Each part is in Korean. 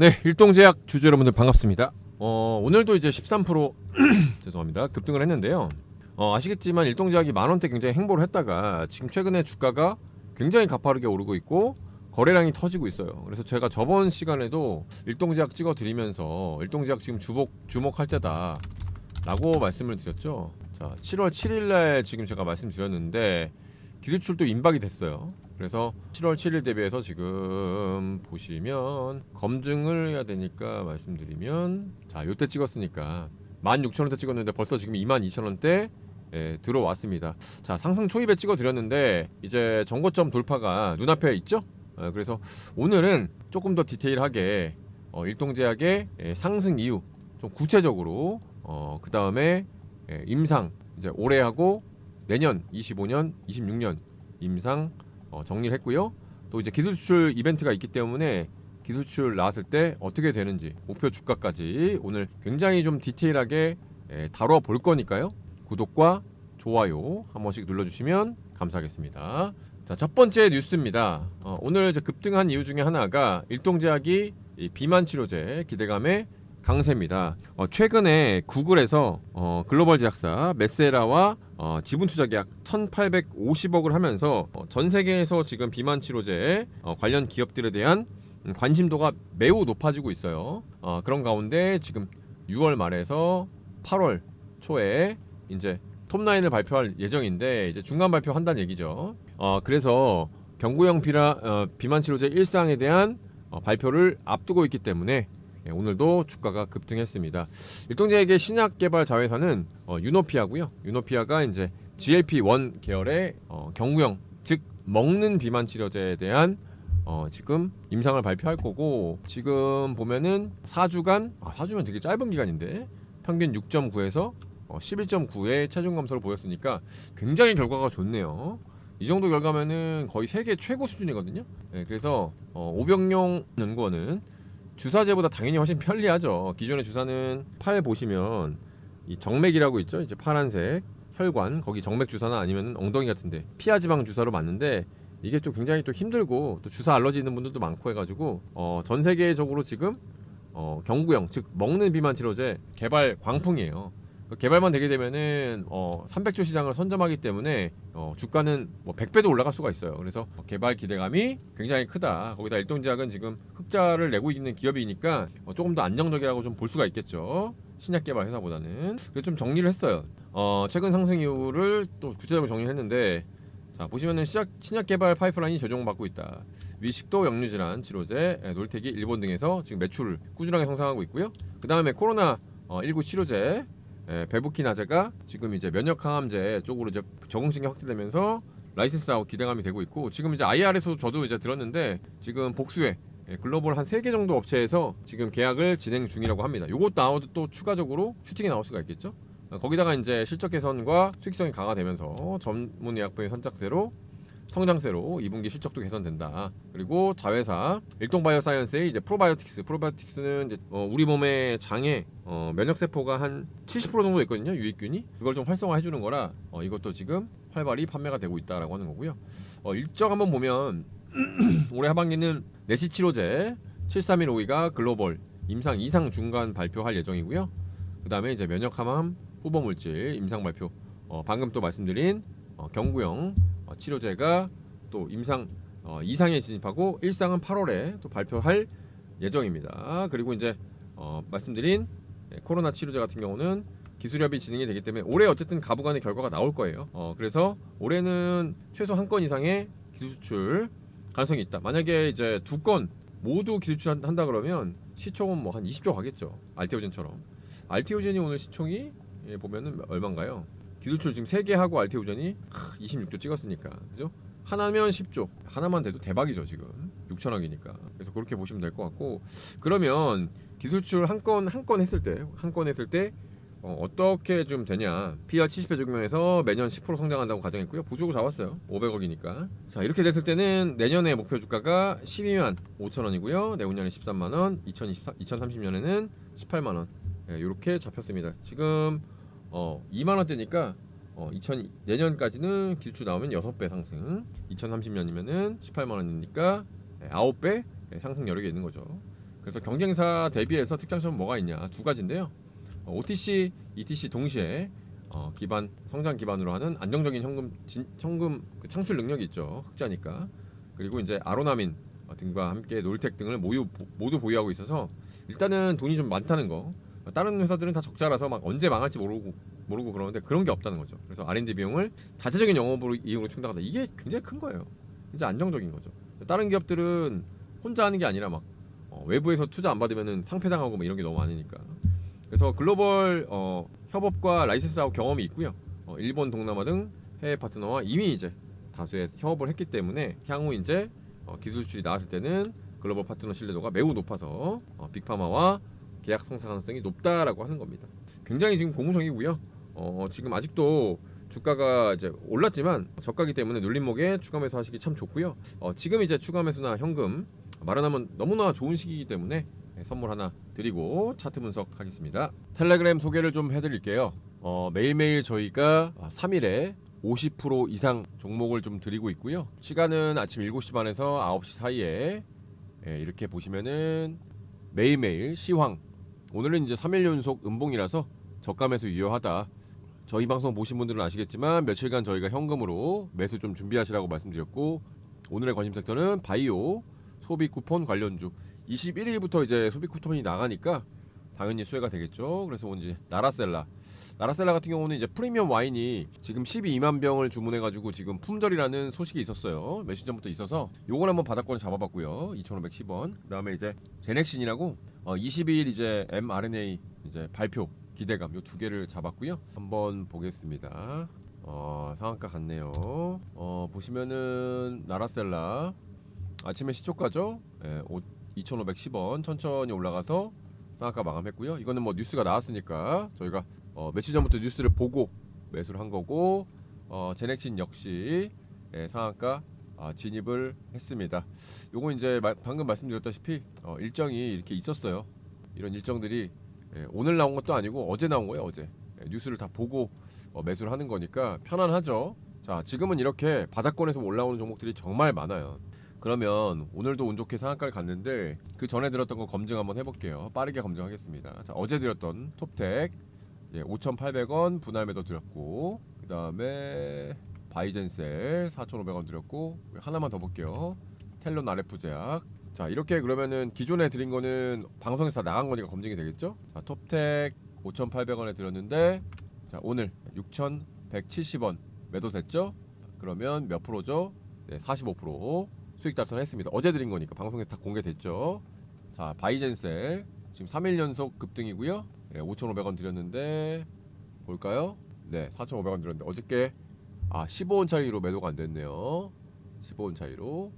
네, 일동제약 주주 여러분들 반갑습니다. 어, 오늘도 이제 13% 죄송합니다. 급등을 했는데요. 어, 아시겠지만 일동제약이 만 원대 굉장히 행보를 했다가 지금 최근에 주가가 굉장히 가파르게 오르고 있고 거래량이 터지고 있어요. 그래서 제가 저번 시간에도 일동제약 찍어 드리면서 일동제약 지금 주목 주목할 때다 라고 말씀을 드렸죠. 자, 7월 7일 날 지금 제가 말씀드렸는데 기술출도 임박이 됐어요. 그래서 7월 7일 대비해서 지금 보시면 검증을 해야 되니까 말씀드리면 자 요때 찍었으니까 16,000원대 찍었는데 벌써 지금 22,000원대 예, 들어왔습니다. 자 상승 초입에 찍어드렸는데 이제 정고점 돌파가 눈앞에 있죠? 어, 그래서 오늘은 조금 더 디테일하게 어, 일동제약의 예, 상승 이유 좀 구체적으로 어, 그 다음에 예, 임상 이제 올해하고 내년 25년, 26년 임상 어, 정리를 했고요. 또 이제 기술 수출 이벤트가 있기 때문에 기술 수출 나왔을 때 어떻게 되는지 목표 주가까지 오늘 굉장히 좀 디테일하게 에, 다뤄 볼 거니까요. 구독과 좋아요 한 번씩 눌러주시면 감사하겠습니다. 자, 첫 번째 뉴스입니다. 어, 오늘 급등한 이유 중에 하나가 일동제약이 이 비만 치료제 기대감에 강세입니다. 어, 최근에 구글에서 어, 글로벌 제약사 메세라와 어, 지분 투자 계약 1,850억을 하면서 어, 전 세계에서 지금 비만 치료제 어, 관련 기업들에 대한 음, 관심도가 매우 높아지고 있어요. 어, 그런 가운데 지금 6월 말에서 8월 초에 이제 톱라인을 발표할 예정인데 이제 중간 발표한다는 얘기죠. 어, 그래서 경구형 비라, 어, 비만 치료제 일상에 대한 어, 발표를 앞두고 있기 때문에 예, 오늘도 주가가 급등했습니다. 일동제약의 신약 개발 자회사는 어, 유노피아고요. 유노피아가 이제 GLP-1 계열의 어, 경구형 즉 먹는 비만 치료제에 대한 어, 지금 임상을 발표할 거고 지금 보면은 4주간 아 4주면 되게 짧은 기간인데 평균 6.9에서 어, 11.9의 체중 감소를 보였으니까 굉장히 결과가 좋네요. 이 정도 결과면은 거의 세계 최고 수준이거든요. 네, 그래서 어, 오병용 연구원은 주사제보다 당연히 훨씬 편리하죠. 기존의 주사는 팔 보시면 이 정맥이라고 있죠. 이제 파란색 혈관 거기 정맥 주사나 아니면 엉덩이 같은데 피하 지방 주사로 맞는데 이게 또 굉장히 또 힘들고 또 주사 알러지 있는 분들도 많고 해가지고 어, 전 세계적으로 지금 어, 경구형 즉 먹는 비만 치료제 개발 광풍이에요. 그 개발만 되게 되면은 어, 300조 시장을 선점하기 때문에 어, 주가는 뭐 100배도 올라갈 수가 있어요. 그래서 개발 기대감이 굉장히 크다. 거기다 일동제약은 지금 흑자를 내고 있는 기업이니까 어, 조금 더 안정적이라고 좀 볼 수가 있겠죠. 신약 개발 회사보다는. 그래서 좀 정리를 했어요. 어, 최근 상승 이유를 또 구체적으로 정리했는데 자 보시면은 시작, 신약 개발 파이프라인이 조정받고 있다. 위식도 역류 질환 치료제 에, 놀태기 일본 등에서 지금 매출을 꾸준하게 성장하고 있고요. 그 다음에 코로나 어, 19 치료제 에, 베부키나제가 지금 이제 면역 항암제 쪽으로 이제 적응신이 확대되면서 라이센스하고 기대감이 되고 있고 지금 이제 IR에서 저도 이제 들었는데 지금 복수에 예, 글로벌 한 세 개 정도 업체에서 지금 계약을 진행 중이라고 합니다. 요것 나와도 또 추가적으로 슈팅이 나올 수가 있겠죠. 어, 거기다가 이제 실적 개선과 수익성이 강화되면서 전문 의약품의 선착세로 성장세로 2분기 실적도 개선된다. 그리고 자회사 일동바이오사이언스의 이제 프로바이오틱스, 프로바이오틱스는 이제 어, 우리 몸의 장에 어, 면역 세포가 한 70% 정도 있거든요. 유익균이 그걸 좀 활성화해 주는 거라 어, 이것도 지금 활발히 판매가 되고 있다라고 하는 거고요. 어, 일정 한번 보면 올해 하반기는 내시 치료제 7315가 글로벌 임상 이상 중간 발표할 예정이고요. 그 다음에 이제 면역 항암 후보 물질 임상 발표. 어, 방금 또 말씀드린 어, 경구형 어, 치료제가 또 임상 어, 이상에 진입하고 일상은 8월에 또 발표할 예정입니다. 그리고 이제 어, 말씀드린 예, 코로나 치료제 같은 경우는 기술협의 진행이 되기 때문에 올해 어쨌든 가부간의 결과가 나올 거예요. 어, 그래서 올해는 최소 한 건 이상의 기술 수출 가능성이 있다. 만약에 이제 두 건 모두 기술 수출 한다 그러면 시총은 뭐 한 20조 가겠죠. 알테오젠처럼. 알테오젠이 오늘 시총이 예, 보면은 얼마인가요? 기술출 지금 3개 하고 알테오젠이 26조 찍었으니까. 그죠? 하나면 10조. 하나만 돼도 대박이죠 지금. 6천억이니까. 그래서 그렇게 보시면 될 것 같고. 그러면 기술출 한 건 한 건 했을 때 한 건 했을 때 어, 떻게좀 되냐. PR 70배 적용해서 매년 10% 성장한다고 가정했고요. 보조고 잡았어요. 500억이니까. 자 이렇게 됐을 때는 내년에 목표 주가가 12만 5천 원이고요. 내후년에 13만 원. 2024, 2030년에는 18만 원. 예, 이렇게 잡혔습니다. 지금 어 2만 원대니까 어 2000, 내년까지는 기술 나오면 6배 상승 2030년이면은 18만 원이니까 9배 상승 여력이 있는 거죠 그래서 경쟁사 대비해서 특장점은 뭐가 있냐 두 가지인데요. 어, OTC, ETC 동시에 어, 기반 성장 기반으로 하는 안정적인 현금 진, 현금 그 창출 능력이 있죠. 흑자니까. 그리고 이제 아로나민 어, 등과 함께 놀텍 등을 보- 모두 보유하고 있어서 일단은 돈이 좀 많다는 거. 다른 회사들은 다 적자라서 막 언제 망할지 모르고 모르고 그러는데 그런 게 없다는 거죠. 그래서 R&D 비용을 자체적인 영업으로 이용으로 충당한다. 이게 굉장히 큰 거예요. 진짜 안정적인 거죠. 다른 기업들은 혼자 하는 게 아니라 막 어, 외부에서 투자 안 받으면은 상패당하고 뭐 이런 게 너무 많으니까. 그래서 글로벌 어, 협업과 라이센스하고 경험이 있고요. 어, 일본, 동남아 등 해외 파트너와 이미 이제 다수의 협업을 했기 때문에 향후 이제 어, 기술 수출이 나왔을 때는 글로벌 파트너 신뢰도가 매우 높아서 어, 빅파마와 계약 성사 가능성이 높다라고 하는 겁니다. 굉장히 지금 고무적이고요. 어, 지금 아직도 주가가 이제 올랐지만 저가기 때문에 눌림목에 추가 매수 하시기 참 좋고요. 어, 지금 이제 추가 매수나 현금 마련하면 너무나 좋은 시기이기 때문에 네, 선물 하나 드리고 차트 분석하겠습니다. 텔레그램 소개를 좀 해드릴게요. 어, 매일매일 저희가 3일에 50% 이상 종목을 좀 드리고 있고요. 시간은 아침 7시 반에서 9시 사이에 예, 이렇게 보시면은 매일매일 시황 오늘은 이제 3일 연속 음봉이라서 매수 유효하다. 저희 방송 보신 분들은 아시겠지만 며칠간 저희가 현금으로 매수 좀 준비하시라고 말씀드렸고 오늘의 관심 섹터는 바이오 소비 쿠폰 관련주 21일부터 이제 소비 쿠폰이 나가니까 당연히 수혜가 되겠죠. 그래서 이제 나라셀라 나라셀라 같은 경우는 이제 프리미엄 와인이 지금 12만 병을 주문해가지고 지금 품절이라는 소식이 있었어요. 며칠 전부터 있어서 요걸 한번 바닥권에 잡아봤고요. 2,510원. 그다음에 이제 제넥신이라고 어, 22일 이제 mRNA 이제 발표 기대감 요 두 개를 잡았고요. 한번 보겠습니다. 어, 상한가 같네요. 어, 보시면은 나라셀라 아침에 시초가죠. 예, 2,510원 천천히 올라가서 상한가 마감했고요. 이거는 뭐 뉴스가 나왔으니까 저희가 어, 며칠 전부터 뉴스를 보고 매수를 한 거고 어, 제넥신 역시 예, 상한가 아, 진입을 했습니다. 요거 이제 마- 방금 말씀드렸다시피 어, 일정이 이렇게 있었어요. 이런 일정들이 예, 오늘 나온 것도 아니고 어제 나온 거예요. 어제 예, 뉴스를 다 보고 어, 매수를 하는 거니까 편안하죠. 자 지금은 이렇게 바닥권에서 올라오는 종목들이 정말 많아요. 그러면 오늘도 운 좋게 상한가를 갔는데 그 전에 들었던 거 검증 한번 해볼게요. 빠르게 검증하겠습니다. 자 어제 들었던 톱텍 예, 5,800원 분할 매도 드렸고 그 다음에 바이젠셀 4,500원 드렸고 하나만 더 볼게요. 텔론 RF 제약 자 이렇게 그러면은 기존에 드린 거는 방송에서 다 나간 거니까 검증이 되겠죠? 자 톱텍 5,800원에 드렸는데 자 오늘 6,170원 매도 됐죠? 그러면 몇 프로죠? 네, 45% 수익 달성했습니다. 어제 드린 거니까 방송에서 다 공개됐죠. 자 바이젠셀 지금 3일 연속 급등이고요. 네, 5,500원 드렸는데 볼까요? 네, 4,500원 드렸는데 어저께 아 15원 차이로 매도가 안 됐네요. 15원 차이로.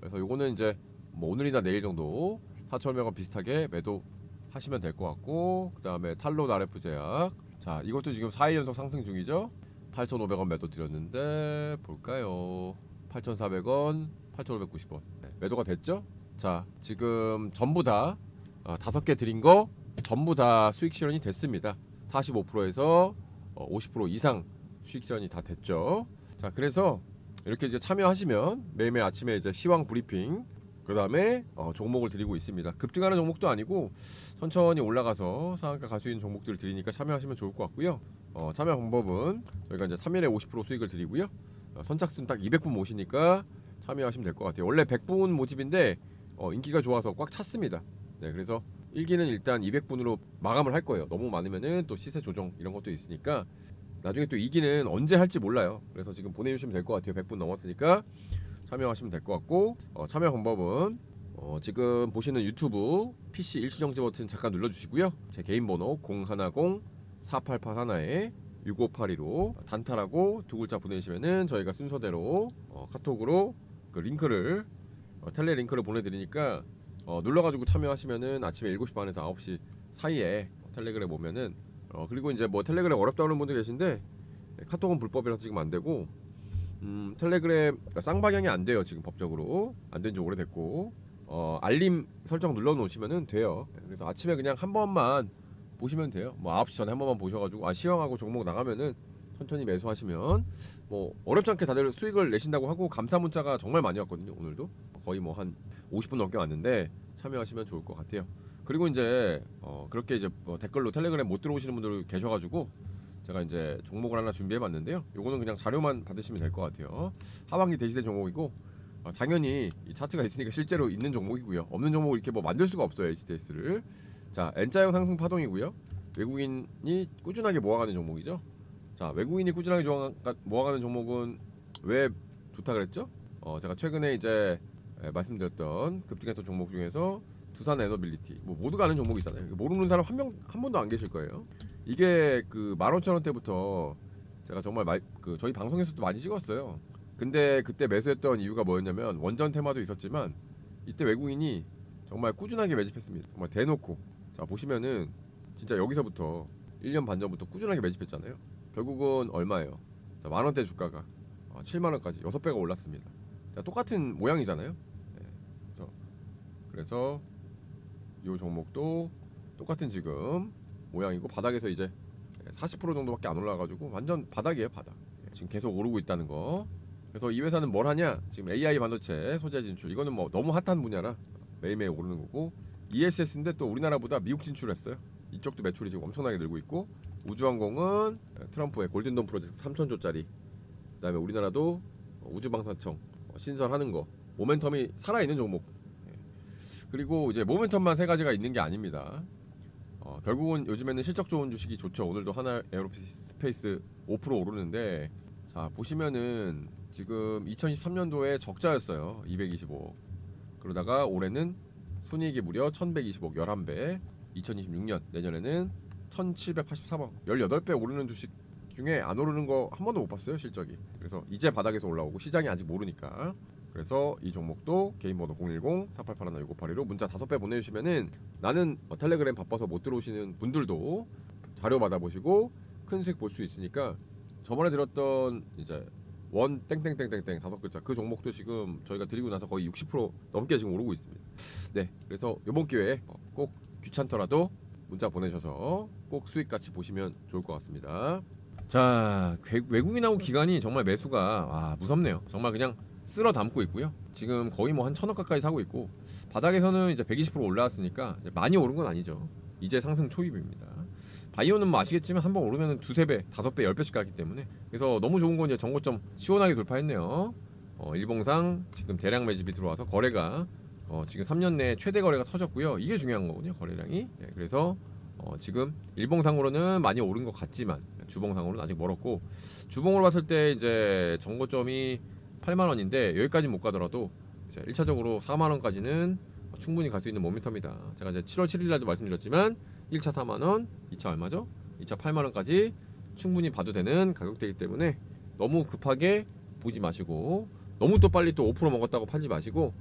그래서 요거는 이제 뭐 오늘이나 내일 정도 4,500원 비슷하게 매도 하시면 될 것 같고 그 다음에 탈론 RF 제약. 자 이것도 지금 4일 연속 상승 중이죠? 8,500원 매도 드렸는데 볼까요? 8,400원 8,590원. 네, 매도가 됐죠? 자 지금 전부 다 어, 다섯 개 드린 거 전부 다 수익 실현이 됐습니다. 45%에서 어, 50% 이상 수익 실현이 다 됐죠 자 그래서 이렇게 이제 참여하시면 매일매일 아침에 이제 시황 브리핑 그 다음에 어, 종목을 드리고 있습니다. 급등하는 종목도 아니고 천천히 올라가서 상한가 갈 수 있는 종목들을 드리니까 참여하시면 좋을 것 같고요. 어, 참여 방법은 저희가 이제 3일에 50% 수익을 드리고요. 어, 선착순 딱 200분 모시니까 참여하시면 될 것 같아요. 원래 100분 모집인데 어, 인기가 좋아서 꽉 찼습니다. 네, 그래서 1기는 일단 200분으로 마감을 할 거예요. 너무 많으면은 또 시세 조정 이런 것도 있으니까 나중에 또 2기는 언제 할지 몰라요. 그래서 지금 보내주시면 될 것 같아요. 100분 넘었으니까 참여하시면 될 것 같고 어, 참여 방법은 어, 지금 보시는 유튜브 PC 일시정지 버튼 잠깐 눌러주시고요. 제 개인 번호 010-4881에 6582로 단타라고 두 글자 보내시면은 저희가 순서대로 어, 카톡으로 그 링크를 어, 텔레 링크를 보내드리니까 어, 눌러가지고 참여하시면은 아침에 7시 반에서 9시 사이에 텔레그램 오면은 어, 그리고 이제 뭐 텔레그램 어렵다 하는 분들 계신데 네, 카톡은 불법이라서 지금 안 되고 음, 텔레그램 그러니까 쌍방향이 안 돼요 지금 법적으로 안 된 지 오래됐고 어, 알림 설정 눌러 놓으시면은 돼요 그래서 아침에 그냥 한 번만 보시면 돼요 뭐 9시 전에 한 번만 보셔가지고 아 시황하고 종목 나가면은 천천히 매수하시면 뭐 어렵지 않게 다들 수익을 내신다고 하고 감사 문자가 정말 많이 왔거든요. 오늘도 거의 뭐 한 50분 넘게 왔는데 참여하시면 좋을 것 같아요. 그리고 이제 어 그렇게 이제 뭐 댓글로 텔레그램 못 들어오시는 분들 계셔가지고 제가 이제 종목을 하나 준비해봤는데요. 요거는 그냥 자료만 받으시면 될 것 같아요. 하반기 대시된 종목이고 어, 당연히 이 차트가 있으니까 실제로 있는 종목이고요. 없는 종목을 이렇게 뭐 만들 수가 없어요. HDS를. 자 N자형 상승 파동이고요. 외국인이 꾸준하게 모아가는 종목이죠. 자 외국인이 꾸준하게 모아가는 종목은 왜 좋다 그랬죠? 어 제가 최근에 이제 예, 말씀드렸던 급등했던 종목 중에서 두산 에너빌리티 뭐 모두가 아는 종목이잖아요. 모르는 사람 한 명 한 분도 안 계실 거예요. 이게 그 15,000원대부터 제가 정말 말, 그 저희 방송에서도 많이 찍었어요. 근데 그때 매수했던 이유가 뭐였냐면 원전 테마도 있었지만 이때 외국인이 정말 꾸준하게 매집했습니다. 정말 대놓고 자 보시면은 진짜 여기서부터 1년 반 전부터 꾸준하게 매집했잖아요. 결국은 얼마예요? 자, 만 원대 주가가 아, 7만 원까지 6배가 올랐습니다. 자, 똑같은 모양이잖아요. 네, 그래서 그래서 이 종목도 똑같은 지금 모양이고 바닥에서 이제 40% 정도밖에 안 올라가지고 완전 바닥이에요 바닥. 예, 지금 계속 오르고 있다는 거. 그래서 이 회사는 뭘 하냐? 지금 AI 반도체 소재 진출 이거는 뭐 너무 핫한 분야라 매일매일 오르는 거고 ESS인데 또 우리나라보다 미국 진출했어요. 이쪽도 매출이 지금 엄청나게 늘고 있고 우주항공은 트럼프의 골든돔 프로젝트 3천조짜리 그다음에 우리나라도 우주방사청 신설하는 거 모멘텀이 살아있는 종목 예. 그리고 이제 모멘텀만 세 가지가 있는 게 아닙니다. 어, 결국은 요즘에는 실적 좋은 주식이 좋죠. 오늘도 하나 에어로스페이스 5% 오르는데 자 보시면은 지금 2023년도에 적자였어요. 225억 그러다가 올해는 순이익이 무려 1120억 11배. 2026년 내년에는 1783억 18배 오르는 주식 중에 안 오르는 거 한 번도 못 봤어요 실적이. 그래서 이제 바닥에서 올라오고 시장이 아직 모르니까 그래서 이 종목도 개인 번호 010-4881-6582로 문자 5배 보내주시면은 나는 어, 텔레그램 바빠서 못 들어오시는 분들도 자료 받아보시고 큰 수익 볼 수 있으니까 저번에 들었던 이제 원 땡땡땡땡땡 다섯 글자 그 종목도 지금 저희가 드리고 나서 거의 60% 넘게 지금 오르고 있습니다. 네, 그래서 이번 기회에 어, 꼭 귀찮더라도 문자 보내셔서 꼭 수익 같이 보시면 좋을 것 같습니다. 자, 외- 외국인하고 기관이 정말 매수가 와, 무섭네요. 정말 그냥 쓸어 담고 있고요. 지금 거의 뭐 한 천억 가까이 사고 있고 바닥에서는 이제 120% 올라왔으니까 많이 오른 건 아니죠. 이제 상승 초입입니다. 바이오는 뭐 아시겠지만 한번 오르면 두세 배, 다섯 배, 열 배씩 가기 때문에 그래서 너무 좋은 건 이제 정고점 시원하게 돌파했네요. 어, 일봉상 지금 대량 매집이 들어와서 거래가 어, 지금 3년 내에 최대 거래가 터졌고요. 이게 중요한 거군요. 거래량이. 네, 그래서 어, 지금 일봉상으로는 많이 오른 것 같지만 주봉상으로는 아직 멀었고 주봉으로 봤을 때 이제 정고점이 8만 원인데 여기까지 못 가더라도 이제 1차적으로 4만 원까지는 충분히 갈 수 있는 모멘텀이다. 제가 이제 7월 7일 날도 말씀드렸지만 1차 4만 원, 2차 얼마죠? 2차 8만 원까지 충분히 봐도 되는 가격대이기 때문에 너무 급하게 보지 마시고 너무 또 빨리 또 5% 먹었다고 팔지 마시고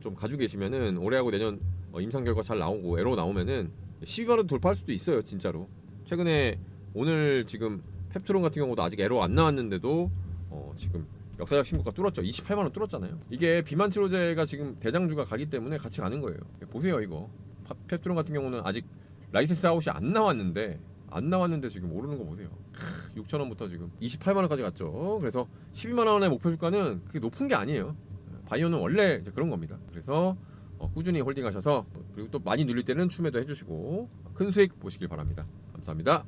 좀 가지고 계시면은 올해하고 내년 어, 임상 결과 잘 나오고 에러 나오면은 12만 원 돌파할 수도 있어요, 진짜로. 최근에 오늘 지금 펩트론 같은 경우도 아직 에러 안 나왔는데도 어, 지금 역사적 신고가 뚫었죠. 28만 원 뚫었잖아요. 이게 비만 치료제가 지금 대장주가 가기 때문에 같이 가는 거예요. 보세요, 이거. 파- 펩트론 같은 경우는 아직 라이센스 아웃이 안 나왔는데 안 나왔는데 지금 오르는 거 보세요. 6천 원부터 지금 28만 원까지 갔죠. 그래서 12만 원의 목표 주가는 그게 높은 게 아니에요. 바이오는 원래 그런 겁니다. 그래서 어, 꾸준히 홀딩하셔서 그리고 또 많이 눌릴 때는 추매도 해주시고 큰 수익 보시길 바랍니다. 감사합니다.